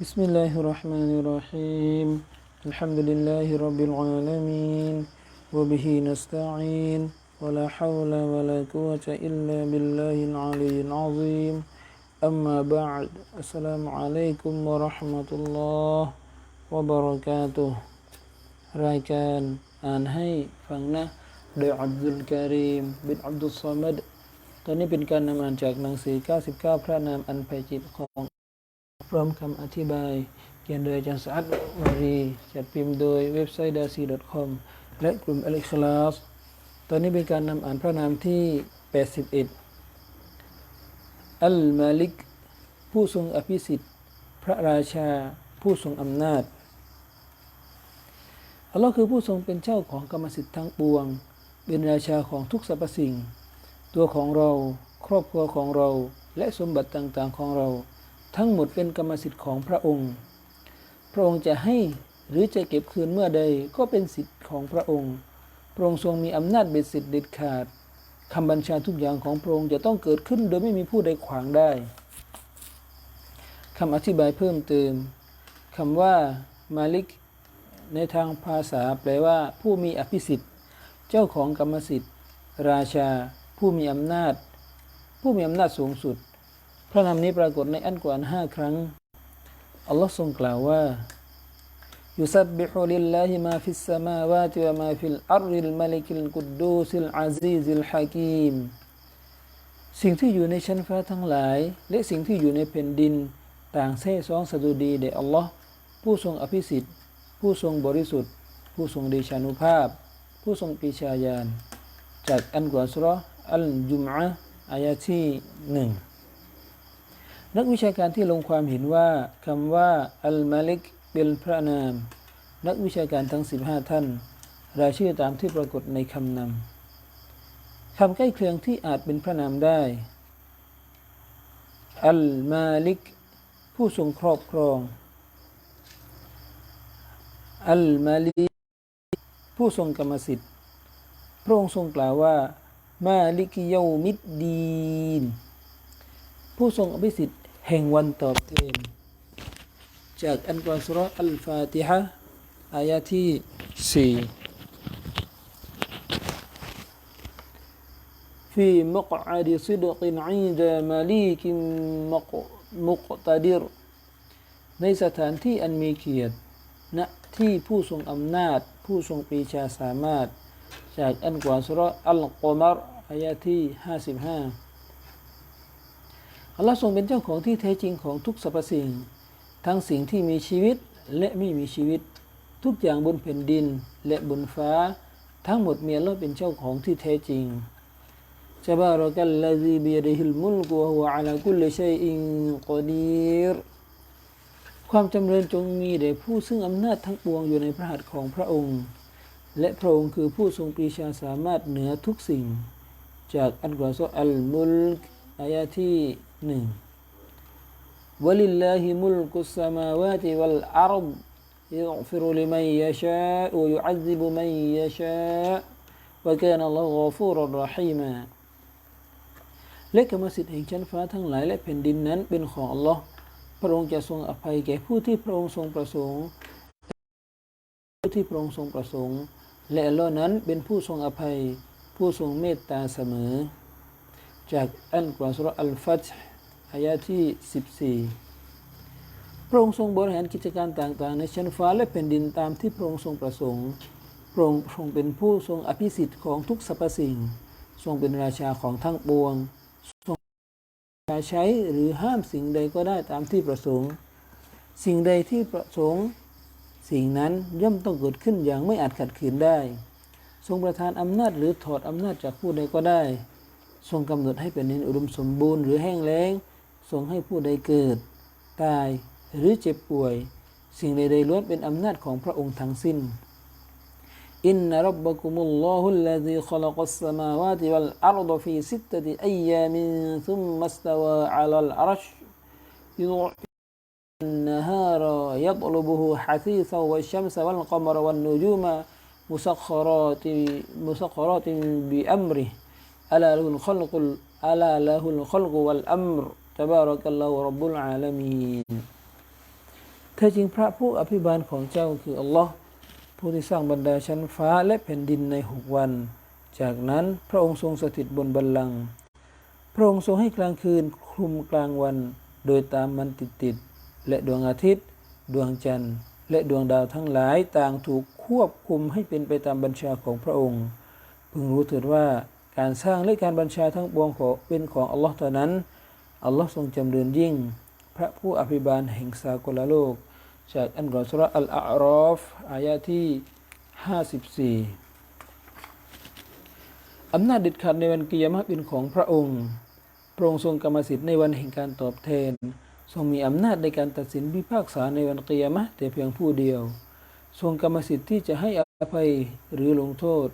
بسم الله الرحمن الرحيم الحمد لله رب العالمين وبه نستعين ولا حول ولا قوة إلا بالله العلي العظيم أما بعد السلام عليكم ورحمة الله وبركاته รายการอ่านให้ฟังนะโดยอับดุลการีมบินอับดุลซามัดตอนนี้เป็นการนำอ่านจากหนังสือ 99 พระนามอันไพจิตของ พร้อมคำอธิบาย เขียนโดยอาจารย์สะอัดวารี จัดพิมพ์โดยเว็บไซต์ dasi.com และกลุ่มอ l ลิคลาสตอนนี้เป็นการนำอ่านพระนามที่ 81 อัลมาลิก ผู้ทรงอภิสิทธิ์ พระราชา ผู้ทรงอำนาจ อัลลอฮ์คือผู้ทรงเป็นเจ้าของกรรมสิทธิ์ทั้งปวง เป็นราชาของทุกสรรพสิ่ง ตัวของเรา ครอบครัวของเรา และสมบัติต่างๆของเรา ทั้งหมดเป็นกรรมสิทธิ์ของพระองค์ พระองค์จะให้หรือจะเก็บคืนเมื่อใดก็เป็นสิทธิ์ของพระองค์ พระองค์ทรงมีอำนาจเบ็ดเสร็จเด็ดขาดคำบัญชาทุกอย่างของพระองค์จะต้องเกิดขึ้นโดยไม่มีผู้ใดขวางได้คำอธิบายเพิ่มเติมคำว่ามาลิก ในทางภาษาแปลว่า ผู้มีอภิสิทธิ์ เจ้าของกรรมสิทธิ์ ราชา ผู้มีอำนาจ ผู้มีอำนาจสูงสุด พระนามนี้ปรากฏในอันกวานห้าครั้ง อัลลอฮ์ทรงกล่าวว่ายุสับบิฮุลิลลาฮิมาฟิสสมาวาติวะมาฟิลอัรริลมาลิกิลกุดดูซิลอาซีซิลฮะกิมสิ่งที่อยู่ในชั้นฟ้าทั้งหลาย และสิ่งที่อยู่ในแผ่นดิน ต่างเซ่สองสะดุดีเด่อัลลอฮ์ผู้ทรงอภิสิทธิ์ ผู้ทรงบริสุทธิ์ ผู้ทรงเดชานุภาพ ผู้ทรงปีชาญาณ จากอันกวานสุรอัลจุมอะอายะที่หนึ่ง นักวิชาการที่ลงความเห็นว่าคำว่าอัลมาลิกเป็นพระนาม นักวิชาการทั้ง 15 ท่าน รายชื่อตามที่ปรากฏในคำนำคำใกล้เคียงที่อาจเป็นพระนามได้ อัลมาลิก ผู้ทรงครอบครอง อัลมาลิกผู้ทรงกรรมสิทธิ์ พระองค์ทรงกล่าวว่า มาลิกเยามิดดีนผู้ทรงอภิสิทธิ์ แห่งวันตอบแทนจากอันกรสุรอัลฟาติฮะอายะที่สี่ฟีมุกอาดิซิดกินอีดามาลิกมุกตาดิรในสถานที่อันมีเกียรติณที่ผู้ทรงอำนาจ ผู้ทรงปีชาสามารถ จากอันกวาสุรอัลกอมารอายะที่ห้าสิบห้า อัลลอฮ์ทรงเป็นเจ้าของที่แท้จริงของทุกสรรพสิ่ง ทั้งสิ่งที่มีชีวิตและไม่มีชีวิต ทุกอย่างบนแผ่นดินและบนฟ้า ทั้งหมดมีอัลลอฮ์เป็นเจ้าของที่แท้จริงจาบารักัลลาซีบียดิฮิลมุลกวะฮุอะลากุลลชัยอินกอดีรความจำเริญจงมีแด่ผู้ซึ่งอำนาจทั้งปวงอยู่ในพระหัตถ์ของพระองค์ และพระองค์คือผู้ทรงปรีชาสามารถเหนือทุกสิ่ง จากอันกรอซอัลมุลกอายะที่ หนึ่งวลิลลาฮิมุลกุสมาวาติวัลอารบยุฟิรุลิมันยะชาอุยุอัซิบุมันยะชาวะกานัลลอฮฺกฟูรรฮีมาและกรรมสิทธิ์แห่งชั้นฟ้าทั้งหลายและแผ่นดินนั้นเป็นของอัลลอฮ์พระองค์จะทรงอภัยแก่ผู้ที่พระองค์ทรงประสงค์ผู้ที่พระองค์ทรงประสงค์ และอัลลอฮ์นั้นเป็นผู้ทรงอภัย ผู้ทรงเมตตาเสมอ จากอัลกุรอานอัลฟัต อายะที่ 14 พระองค์ทรงบริหารกิจการต่างๆ ในชั้นฟ้าและแผ่นดินตามที่พระองค์ทรงประสงค์ พระองค์ทรงเป็นผู้ทรงอภิสิทธิ์ของทุกสรรพสิ่ง ทรงเป็นราชาของทั้งปวง ทรงใช้หรือห้ามสิ่งใดก็ได้ตามที่ประสงค์ สิ่งใดที่ประสงค์ สิ่งนั้นย่อมต้องเกิดขึ้นอย่างไม่อาจขัดขืนได้ ทรงประทานอำนาจหรือถอดอำนาจจากผู้ใดก็ได้ ทรงกำหนดให้เป็นนินอุดมสมบูรณ์หรือแห้งแล้ง ทรงให้ผู้ใดเกิด ตายหรือเจ็บป่วย สิ่งใดๆล้วนเป็นอำนาจของพระองค์ทั้งสิ้นอินนรับบักุมุลลอฮุลลซีขลักัสสมาวาติวัลอัรฎฟีสิตตติอัยยามินซุมมัสตวาอัลลอัรชยุ النهار يطلبه حثيثا والشمس والقمر والنجوم مسخرات مسخرات بأمره ألا له الخلق ألا له الخلق والأمر ต บารักัลลอฮรับบุลอาลามีนแท้จริงพระผู้อภิบาลของเจ้าคืออัลลอฮ์ผู้ที่สร้างบรรดาชั้นฟ้าและแผ่นดินในหกวัน จากนั้นพระองค์ทรงสถิตบนบัลลังก์พระองค์ทรงให้กลางคืนคลุมกลางวัน โดยตามมันติดติดและดวงอาทิตย์ ดวงจันทร์ และดวงดาวทั้งหลายต่างถูกควบคุมให้เป็นไปตามบัญชาของพระองค์พึงรู้เถิดว่าการสร้างและการบัญชาทั้งปวงของเป็นของอัลลอฮ์เท่านั้น อัลลอฮ์ทรงจำเริญยิ่ง พระผู้อภิบาลแห่งสากลโลก จากอันกอรสุรอัลอาอรอฟอายะที่ 54 อำนาจเด็ดขาดในวันกิยามะเป็นของพระองค์พระองค์ทรงกรรมสิทธิ์ในวันแห่งการตอบแทน ทรงมีอำนาจในการตัดสินพิพากษาในวันกิยามะแต่เพียงผู้เดียว ทรงกรรมสิทธิ์ที่จะให้อภัยหรือลงโทษ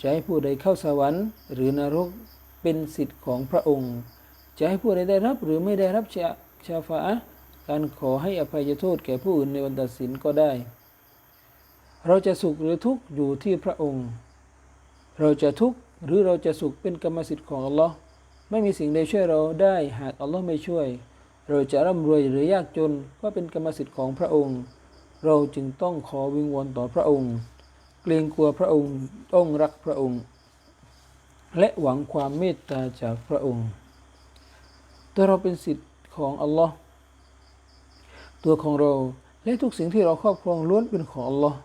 จะให้ผู้ใดเข้าสวรรค์ หรือนรกเป็นสิทธิ์ของพระองค์ จะให้ผู้ใดได้รับหรือไม่ได้รับชาชาฟาอะการขอให้อภัยโทษแก่ผู้อื่นในวันตัดสินก็ได้ เราจะสุขหรือทุกข์อยู่ที่พระองค์ เราจะทุกข์หรือเราจะสุขเป็นกรรมสิทธิ์ของอัลลอฮ์ไม่มีสิ่งใดช่วยเราได้หากอัลลอฮ์ไม่ช่วย เราจะร่ำรวยหรือยากจนก็เป็นกรรมสิทธิ์ของพระองค์ เราจึงต้องขอวิงวอนต่อพระองค์ เกรงกลัวพระองค์ต้องรักพระองค์ และหวังความเมตตาจากพระองค์ ตัวเราเป็นสิทธิ์ของอัลลอฮ์ตัวของเราและทุกสิ่งที่เราครอบครองล้วนเป็นของอัลลอฮ์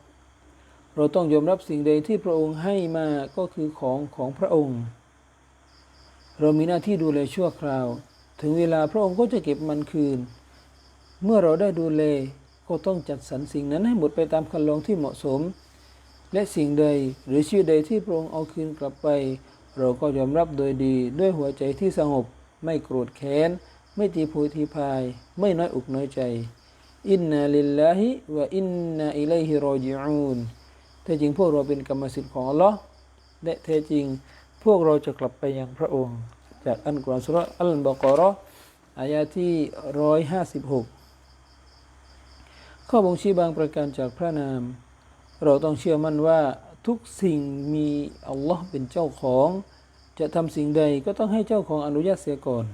เราต้องยอมรับสิ่งใดที่พระองค์ให้มาก็คือของของพระองค์ เรามีหน้าที่ดูแลชั่วคราว ถึงเวลาพระองค์ก็จะเก็บมันคืน เมื่อเราได้ดูแลก็ต้องจัดสรรสิ่งนั้นให้หมดไปตามคันลองที่เหมาะสม และสิ่งใดหรือชีวิตใดที่พระองค์เอาคืนกลับไป เราก็ยอมรับโดยดีด้วยหัวใจที่สงบ ไม่โกรธแค้น ไม่ตีโพยทีพาย ไม่น้อยอกน้อยใจ อินนาลิลลาฮิวะอินนาอิลัยฮิรอจิอูนแท้จริงพวกเราเป็นกรรมสิทธิ์ของอัลลอฮ์และแท้จริงพวกเราจะกลับไปยังพระองค์ จากอันกุรอานสุรอัลบากเราอายะที่ร้อยห้าสิบหกข้อบ่งชี้บางประการจากพระนาม เราต้องเชื่อมั่นว่าทุกสิ่งมีอัลลอฮ์เป็นเจ้าของ จะทำสิ่งใดก็ต้องให้เจ้าของอนุญาตเสียก่อน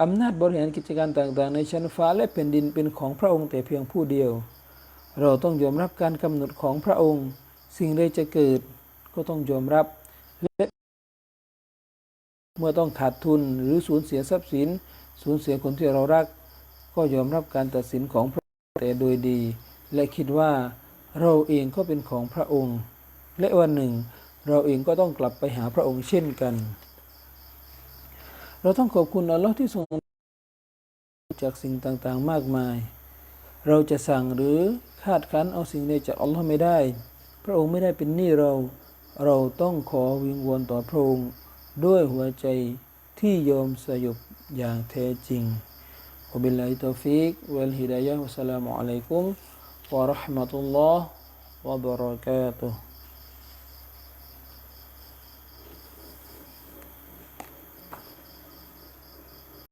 อำนาจบริหารกิจการต่างๆ ในชั้นฟ้าและแผ่นดินเป็นของพระองค์แต่เพียงผู้เดียว เราต้องยอมรับการกำหนดของพระองค์ สิ่งใดจะเกิดก็ต้องยอมรับและเมื่อต้องขาดทุนหรือสูญเสียทรัพย์สิน สูญเสียคนที่เรารัก ก็ยอมรับการตัดสินของพระองค์แต่โดยดี และคิดว่าเราเองก็เป็นของพระองค์ และวันหนึ่ง เราเองก็ต้องกลับไปหาพระองค์เช่นกัน เราต้องขอบคุณอัลลอฮ์ที่ทรงจากสิ่งต่างๆมากมาย เราจะสั่งหรือคาดคั้นเอาสิ่งใดจากอัลลอฮ์ไม่ได้ พระองค์ไม่ได้เป็นหนี้เรา เราต้องขอวิงวอนต่อพระองค์ด้วยหัวใจที่ยอมสยบอย่างแท้จริงวะบิลลาฮิตอฟิกวัลฮิดายะฮ์วัสสลามุอะลัยกุมวะราะห์มะตุลลอฮ์วะบะเราะกาตุฮ์